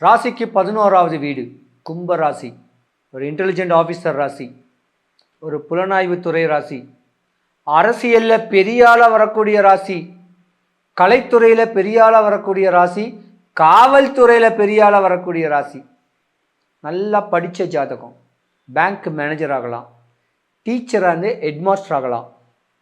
ராசிக்கு பதினோராவது வீடு கும்ப ராசி. ஒரு இன்டெலிஜென்ட் ஆஃபீஸர் ராசி. ஒரு புலனாய்வுத்துறை ராசி. அரசியலில் பெரியாள வரக்கூடிய ராசி. கலைத்துறையில் பெரியாளாக வரக்கூடிய ராசி. காவல்துறையில் பெரியாளாக வரக்கூடிய ராசி. நல்லா படித்த ஜாதகம். பேங்க் மேனேஜர் ஆகலாம். டீச்சராக இருந்து ஹெட்மாஸ்டர் ஆகலாம்.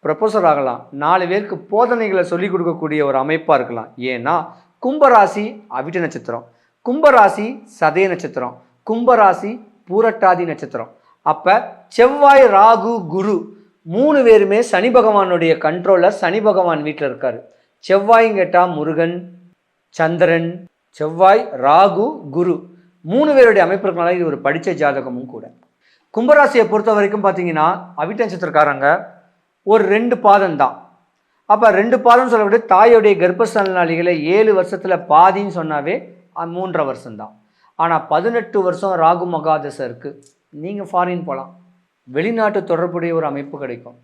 ப்ரொஃபஸர் ஆகலாம். நாலு பேருக்கு போதனைகளை சொல்லிக் கொடுக்கக்கூடிய ஒரு அமைப்பாக இருக்கலாம். ஏன்னா கும்பராசி அவிட்ட நட்சத்திரம். கும்பராசி சதய நட்சத்திரம். கும்பராசி பூரட்டாதி நட்சத்திரம். அப்போ செவ்வாய் ராகு குரு மூணு பேருமே சனி பகவானுடைய கண்ட்ரோலில் சனி பகவான் வீட்டில் இருக்கார். செவ்வாயும் கேட்டால் முருகன் சந்திரன் செவ்வாய் ராகு குரு மூணு பேருடைய அமைப்பு இருக்கனால இது ஒரு படித்த ஜாதகமும் கூட. கும்பராசியை பொறுத்த வரைக்கும் பார்த்தீங்கன்னா அவிட்ட நட்சத்திரக்காரங்க ஒரு ரெண்டு பாதம் தான். அப்போ ரெண்டு பாதம் சொல்லக்கூடிய தாயோடைய கர்ப்பசனாளிகளை ஏழு வருஷத்தில் பாதின்னு சொன்னாவே மூன்றரை வருஷம்தான். ஆனால் பதினெட்டு வருஷம் ராகு மகாதசை இருக்குது நீங்கள் ஃபாரின் போகலாம் வெளிநாட்டு தொடர்புடைய ஒரு அமைப்பு கிடைக்கும்.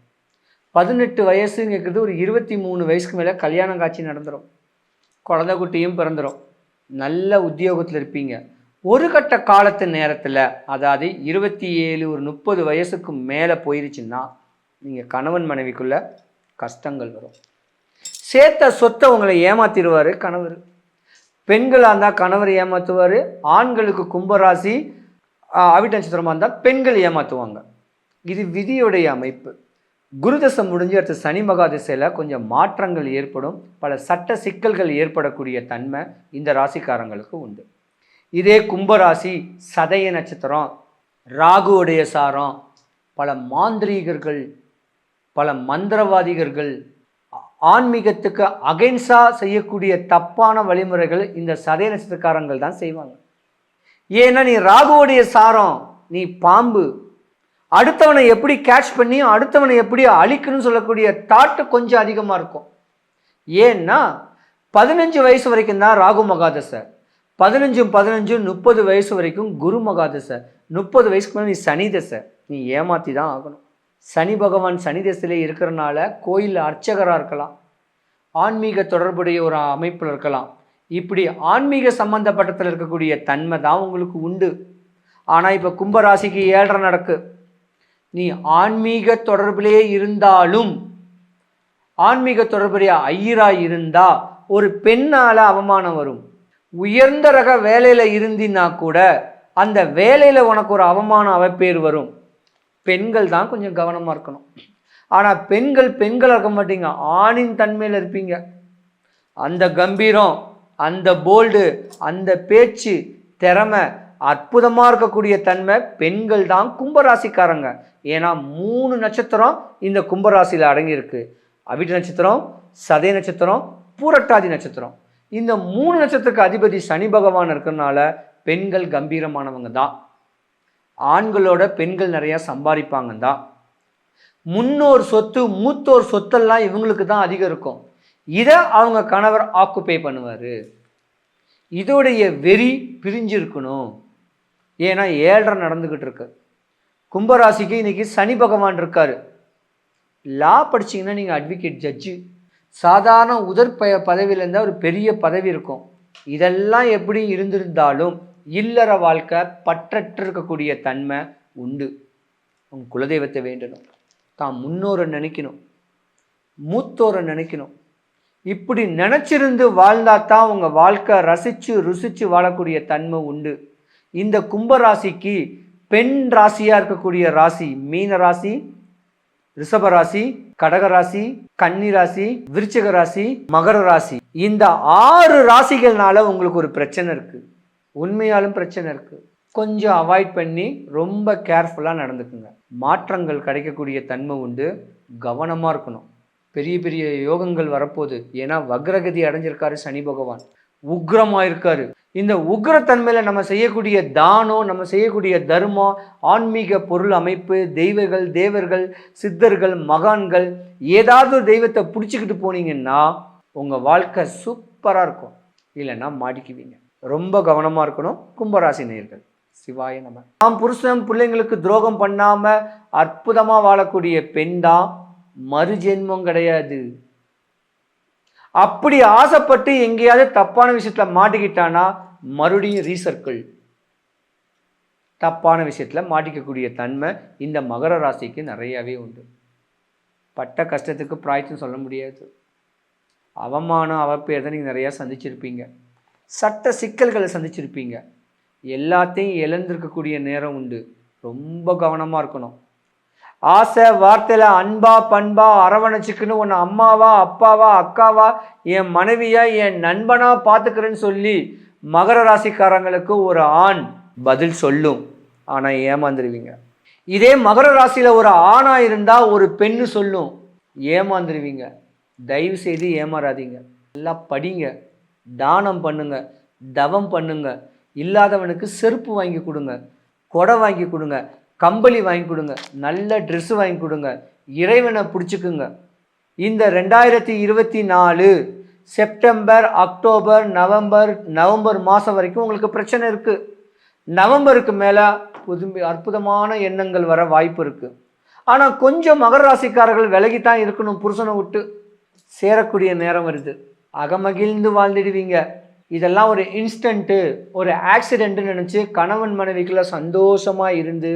பதினெட்டு வயசுங்கிறது ஒரு இருபத்தி மூணு வயசுக்கு மேலே கல்யாணம் காட்சி நடந்துடும் குழந்தை குட்டியும் பிறந்துடும் நல்ல உத்தியோகத்தில் இருப்பீங்க. ஒரு கட்ட காலத்து நேரத்தில் அதாவது இருபத்தி ஏழு ஒரு முப்பது வயசுக்கு மேலே போயிருச்சுன்னா நீங்கள் கணவன் மனைவிக்குள்ளே கஷ்டங்கள் வரும். சேர்த்த சொத்தை உங்களை ஏமாத்திடுவார் கணவர். பெண்களாக இருந்தால் கணவர் ஏமாற்றுவார் ஆண்களுக்கு கும்பராசி அவிட்ட நட்சத்திரமாக இருந்தால் பெண்கள் ஏமாற்றுவாங்க இது விதியுடைய அமைப்பு. குருதசை முடிஞ்சு அடுத்து சனி மகாதிசையில் கொஞ்சம் மாற்றங்கள் ஏற்படும். பல சட்ட சிக்கல்கள் ஏற்படக்கூடிய தன்மை இந்த ராசிக்காரங்களுக்கு உண்டு. இதே கும்பராசி சதய நட்சத்திரம் ராகுவுடைய சாரம் பல மாந்திரீகர்கள் பல மந்திரவாதிகர்கள் ஆன்மீகத்துக்கு அகைன்ஸா செய்யக்கூடிய தப்பான வழிமுறைகள் இந்த சதய நட்சத்திரக்காரங்கள் தான் செய்வாங்க. ஏன்னா நீ ராகுவோடைய சாரம் நீ பாம்பு. அடுத்தவனை எப்படி கேட்ச் பண்ணி அடுத்தவனை எப்படி அழிக்கணும்னு சொல்லக்கூடிய தாட்டு கொஞ்சம் அதிகமாக இருக்கும். ஏன்னா பதினஞ்சு வயசு வரைக்கும் தான் ராகு மகாதசை. பதினஞ்சும் பதினஞ்சும் முப்பது வயசு வரைக்கும் குரு மகாதசை. முப்பது வயசுக்கு மேலே நீ சனி தசை. நீ ஏமாற்றி தான் ஆகணும். சனி பகவான் சனி இருக்கிறனால கோயிலில் அர்ச்சகராக இருக்கலாம். ஆன்மீக தொடர்புடைய ஒரு அமைப்பில் இருக்கலாம். இப்படி ஆன்மீக சம்பந்தப்பட்டத்தில் இருக்கக்கூடிய தன்மை தான் உங்களுக்கு உண்டு. ஆனால் இப்போ கும்பராசிக்கு ஏழரை நடக்கு. நீ ஆன்மீக தொடர்பிலே இருந்தாலும் ஆன்மீக தொடர்புடைய ஐயரா இருந்தா ஒரு பெண்ணால் அவமானம் வரும். உயர்ந்த ரக வேலையில் இருந்தினா கூட அந்த வேலையில் உனக்கு ஒரு அவமான அவப்பேர் வரும். பெண்கள் தான் கொஞ்சம் கவனமாக இருக்கணும். ஆனால் பெண்கள் பெண்கள் இருக்க மாட்டீங்க. ஆணின் தன்மையில் இருப்பீங்க. அந்த கம்பீரம் அந்த போல்டு அந்த பேச்சு திறமை அற்புதமாக இருக்கக்கூடிய தன்மை பெண்கள் தான் கும்பராசிக்காரங்க. ஏன்னா மூணு நட்சத்திரம் இந்த கும்பராசியில் அடங்கியிருக்கு. அவிட்ட நட்சத்திரம் சதய நட்சத்திரம் பூரட்டாதி நட்சத்திரம். இந்த மூணு நட்சத்திரத்துக்கு அதிபதி சனி பகவான் இருக்கிறனால பெண்கள் கம்பீரமானவங்க தான். ஆண்களோட பெண்கள் நிறையா சம்பாதிப்பாங்க தான் முன்னோர் சொத்து மூத்தோர் சொத்தெல்லாம் இவங்களுக்கு தான் அதிகம் இருக்கும். இதை அவங்க கணவர் ஆக்குப்பை பண்ணுவார். இதோடைய வெறி பிரிஞ்சிருக்கணும். ஏன்னா ஏழரை நடந்துக்கிட்டு இருக்கு கும்பராசிக்கு இன்னைக்கு சனி பகவான் இருக்கார். லா படிச்சீங்கன்னா நீங்கள் அட்வொகேட் ஜட்ஜு சாதாரண உதற்ப பதவியிலேருந்தால் ஒரு பெரிய பதவி இருக்கும். இதெல்லாம் எப்படி இருந்திருந்தாலும் இல்லற வாழ்க்கை பற்றற்று இருக்கக்கூடிய தன்மை உண்டு. உங்க குலதெய்வத்தை வேண்டணும். தான் முன்னோரை நினைக்கணும். மூத்தோரை நினைக்கணும். இப்படி நினச்சிருந்து வாழ்ந்தா தான் உங்கள் வாழ்க்கை ரசித்து ருசித்து வாழக்கூடிய தன்மை உண்டு. இந்த கும்பராசிக்கு பெண் ராசியாக இருக்கக்கூடிய ராசி மீன ராசி ரிஷப ராசி கடக ராசி கன்னி ராசி விருச்சிக ராசி மகர ராசி. இந்த ஆறு ராசிகள்னால உங்களுக்கு ஒரு பிரச்சனை இருக்குது உண்மையாலும் பிரச்சனை இருக்குது கொஞ்சம் அவாய்ட் பண்ணி ரொம்ப கேர்ஃபுல்லாக நடந்துக்குங்க. மாற்றங்கள் கிடைக்கக்கூடிய தன்மை உண்டு. கவனமாக இருக்கணும். பெரிய பெரிய யோகங்கள் வரப்போகுது. ஏன்னா வக்ரகதி அடைஞ்சிருக்காரு சனி பகவான். உக்ரமாக இருக்காரு இந்த உக்ரத்தன்மையில் நம்ம செய்யக்கூடிய தானம் நம்ம செய்யக்கூடிய தர்மம் ஆன்மீக பொருள் அமைப்பு தெய்வங்கள் தேவர்கள் சித்தர்கள் மகான்கள் ஏதாவது ஒரு தெய்வத்தை பிடிச்சிக்கிட்டு போனீங்கன்னா உங்கள் வாழ்க்கை சூப்பராக இருக்கும். இல்லைன்னா மாட்டிக்குவீங்க. ரொம்ப கவனமாக இருக்கணும். கும்பராசி நேயர்கள் சிவாய நம்ம நாம் புருஷன் பிள்ளைங்களுக்கு துரோகம் பண்ணாமல் அற்புதமாக வாழக்கூடிய பெண் தான் மறுஜென்மம் கிடையாது. அப்படி ஆசைப்பட்டு எங்கேயாவது தப்பான விஷயத்தில் மாட்டிக்கிட்டானா மறுபடியும் ரீசர்க்கிள். தப்பான விஷயத்தில் மாட்டிக்கக்கூடிய தன்மை இந்த மகர ராசிக்கு நிறையாவே உண்டு. பட்ட கஷ்டத்துக்கு பிராய்ச்சம் சொல்ல முடியாது. அவமானம் அவப்பேர் நீங்கள் நிறையா சந்திச்சிருப்பீங்க. சட்ட சிக்கல்களை சந்திச்சிருப்பீங்க. எல்லாத்தையும் இழந்திருக்கக்கூடிய நேரம் உண்டு. ரொம்ப கவனமாக இருக்கணும். ஆசை வார்த்தையில் அன்பா பண்பா அரவணைச்சிக்குன்னு ஒன்று அம்மாவா அப்பாவா அக்காவா என் மனைவியா என் நண்பனா பார்த்துக்கிறேன்னு சொல்லி மகர ராசிக்காரங்களுக்கு ஒரு ஆண் பதில் சொல்லும். ஆனால் ஏமாந்துருவீங்க. இதே மகர ராசியில் ஒரு ஆணாக இருந்தால் ஒரு பெண்ணு சொல்லும். ஏமாந்துருவீங்க. தயவு செய்து ஏமாறாதீங்க. நல்லா படிங்க. தானம் பண்ணுங்க தவம் பண்ணுங்க இல்லாதவனுக்கு செருப்பு வாங்கி கொடுங்க கொடை வாங்கி கொடுங்க கம்பளி வாங்கி கொடுங்க நல்ல ட்ரெஸ்ஸு வாங்கி கொடுங்க இறைவனை பிடிச்சிக்குங்க. இந்த ரெண்டாயிரத்தி இருபத்தி நாலு செப்டம்பர் அக்டோபர் நவம்பர் நவம்பர் மாதம் வரைக்கும் உங்களுக்கு பிரச்சனை இருக்குது நவம்பருக்கு மேலே புது அற்புதமான எண்ணங்கள் வர வாய்ப்பு இருக்குது ஆனால் கொஞ்சம் மகர ராசிக்காரர்கள் தான் இருக்கணும் புருஷனை விட்டு சேரக்கூடிய நேரம் வருது. அகமகிழ்ந்து வாழ்ந்துடுவீங்க. இதெல்லாம் ஒரு இன்ஸ்டண்ட்டு ஒரு ஆக்சிடெண்ட்டுன்னு நினச்சி கணவன் மனைவிக்குள்ள சந்தோஷமாக இருந்து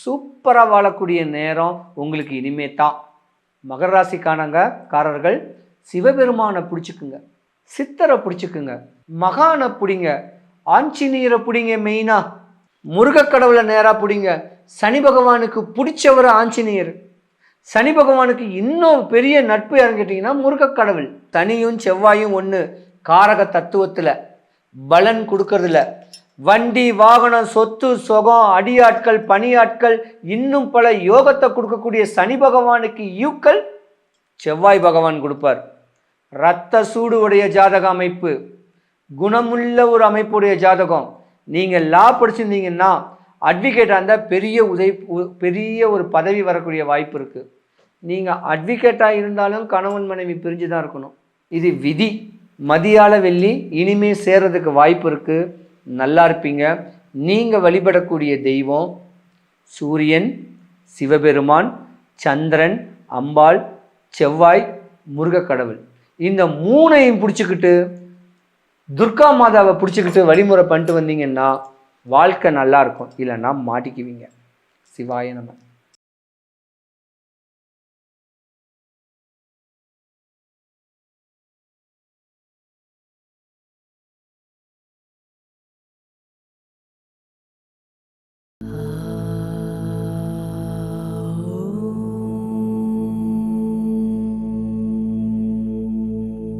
சூப்பராக வாழக்கூடிய நேரம் உங்களுக்கு இனிமே தான் மகர ராசிக்கானங்க காரர்கள் சிவபெருமானை பிடிச்சிக்குங்க. சித்தரை பிடிச்சிக்குங்க. மகானை பிடிங்க. ஆஞ்சநீரை பிடிங்க மெயினாக முருகக்கடவுளை நேராக பிடிங்க. சனி பகவானுக்கு பிடிச்சவர் ஆஞ்சநேயர். சனி பகவானுக்கு இன்னும் பெரிய நட்பு யாருன்னு கேட்டிங்கன்னா முருகக்கடவுள் சனியும் செவ்வாயும் ஒன்று காரக தத்துவத்தில். பலன் கொடுக்கறதில்ல. வண்டி வாகனம் சொத்து சுகம் அடியாட்கள் பணியாட்கள் இன்னும் பல யோகத்தை கொடுக்கக்கூடிய சனி பகவானுக்கு யூக்கள் செவ்வாய் பகவான் கொடுப்பார். இரத்த சூடு உடைய ஜாதக அமைப்பு. குணமுள்ள ஒரு அமைப்புடைய ஜாதகம். நீங்கள் லா படிச்சிருந்தீங்கன்னா அட்வொகேட்டாக இருந்தால் பெரிய உதவி உ- பெரிய ஒரு பதவி வரக்கூடிய வாய்ப்பு இருக்குது நீங்கள் அட்வொகேட்டாக இருந்தாலும் கணவன் மனைவி பிரிஞ்சு தான் இருக்கணும். இது விதி. மதியால வெள்ளி இனிமே சேர்றதுக்கு வாய்ப்பு இருக்குது நல்லா இருப்பீங்க. நீங்கள் வழிபடக்கூடிய தெய்வம் சூரியன் சிவபெருமான் சந்திரன் அம்பாள் செவ்வாய் முருகக்கடவுள். இந்த மூணையும் பிடிச்சிக்கிட்டு துர்கா மாதாவை பிடிச்சிக்கிட்டு வழிமுறை பண்ணிட்டு வந்தீங்கன்னா வாழ்க்கை நல்லா இருக்கும் இல்லைன்னா மாட்டிக்குவீங்க. சிவாய நம்ம